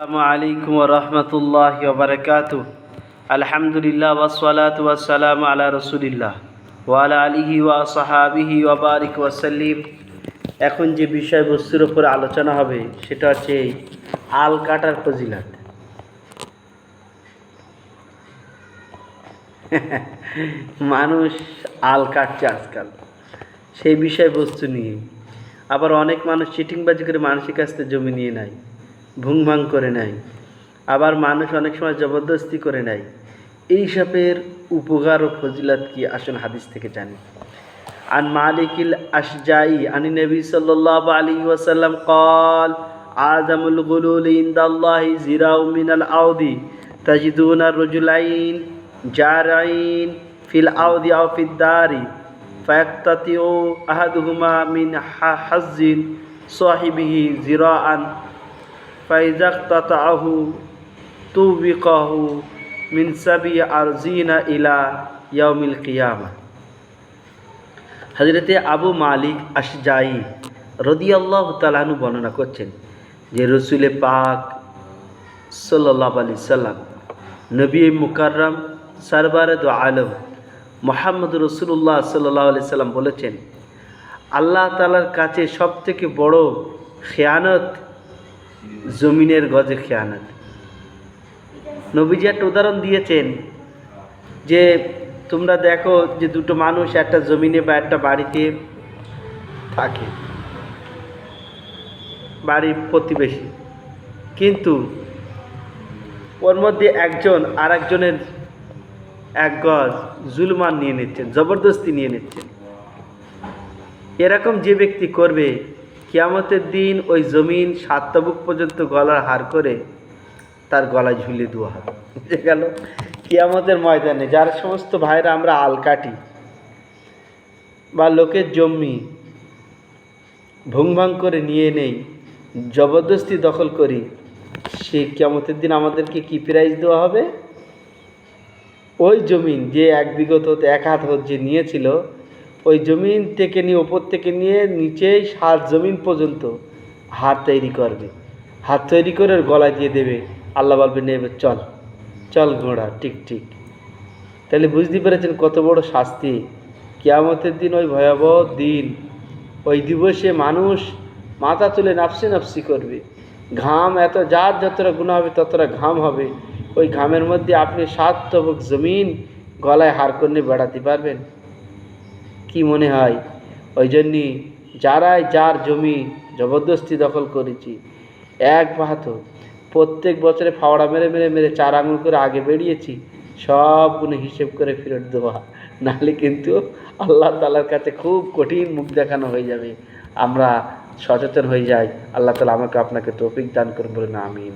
আসসালামু আলাইকুম রহমতুল্লাহ বারকাত আলহামদুলিল্লাহ ওয়াসালাত ওয়াসালাম আলা রসুলিল্লাহ ওয়ালা আলিহি ওয়া সাহাবিহি ওয়াবারিক ওয়াসাল্লিম এখন যে বিষয়বস্তুর উপর আলোচনা হবে, সেটা হচ্ছে আল কাটার ফজিলাত। মানুষ আল কাটছে আজকাল। সেই বিষয়বস্তু নিয়ে। আবার অনেক মানুষ চিটিংবাজি করে মানুষের কাছ থেকে জমি নিয়ে নেয়। ভুং ভাং করে নেয় আবার মানুষ অনেক সময় জবরদস্তি করে নেয় এইসবের উপকার ও ফজিলাত কি আসুন হাদিস থেকে জানি عن مالك الأشجعي عن النبي صلى الله عليه وسلم قال آدم الغلول عند الله زراع من الأرض تجدون الرجلين جارعين في الأرض أو في الدار فيقتطع أحدهما من حز صاحبه زراعا ফাইজাক তাতাহু তু বিকাহু মিনসাবি আরজিনা ইলা ইয়াউমিল কিয়ামা। হজরতে আবু মালিক আশজাই রদিয়াল্লাহ তালানু বর্ণনা করছেন যে রসুলে পাক সাল্লাহ আলি সাল্লাম নবী মুকাররম সরবারদ আলম মোহাম্মদ রসুল্লাহ সাল্লাহ আলি সাল্লাম বলেছেন, আল্লাহ তালার কাছে সবথেকে বড় খেয়ানত জমিনের গজে খেয়ানত। নবীজি একটা উদাহরণ দিয়েছেন যে, তোমরা দেখো যে দুটো মানুষ একটা জমিনে বা একটা বাড়িতে থাকে। বাড়ির প্রতিবেশী। কিন্তু ওর মধ্যে একজন আর একজনের এক গজ জুলমান নিয়ে নিচ্ছেন, জবরদস্তি নিয়ে নিচ্ছেন। এরকম যে ব্যক্তি করবে কিয়ামতের দিন ওই জমিন সাতটাবুক পর্যন্ত গলার হার করে তার গলায় ঝুলিয়ে দেওয়া হবে। বুঝে গেল? কিয়ামতের ময়দানে যার সমস্ত ভাইরা আমরা আল কাটি বা লোকের জমি ভুংভাং করে নিয়ে নেই, জবরদস্তি দখল করি, সে কিয়ামতের দিন আমাদেরকে কি প্রাইজ দেওয়া হবে? ওই জমিন যে এক বিগত এক হাত হতে যে নিয়েছিল ওই জমিন থেকে নিয়ে, ওপর থেকে নিয়ে নিচেই সাত জমিন পর্যন্ত হাত তৈরি করবে। হাত তৈরি করে ওর গলায় দিয়ে দেবে। আল্লাহ বলবে নেবে চল চল ঘোড়া, ঠিক ঠিক। তাহলে বুঝতে পেরেছেন কত বড় শাস্তি। কেয়ামতের দিন ওই ভয়াবহ দিন, ওই দিবসে মানুষ মাথা তুলে নাপসি নাপসি করবে। ঘাম এত, যার যতটা গুণা হবে, ততটা ঘাম হবে। ওই ঘামের মধ্যে আপনি সাত তবক জমিন গলায় হার করে বেড়াতে পারবেন। কি মনে হয়? ওই জন্যই যারাই যার জমি জবরদস্তি দখল করেছি, এক বাহাতো প্রত্যেক বছরে ফাওড়া মেরে মেরে মেরে চার আঙুল করে আগে বেরিয়েছি সবগুলো হিসেব করে ফেরত দেওয়া। নাহলে কিন্তু আল্লাহ তালার কাছে খুব কঠিন মুখ দেখানো হয়ে যাবে। আমরা সচেতন হয়ে যাই। আল্লাহ তালা আমাকে আপনাকে তৌফিক দান করুন বলে না, আমিন।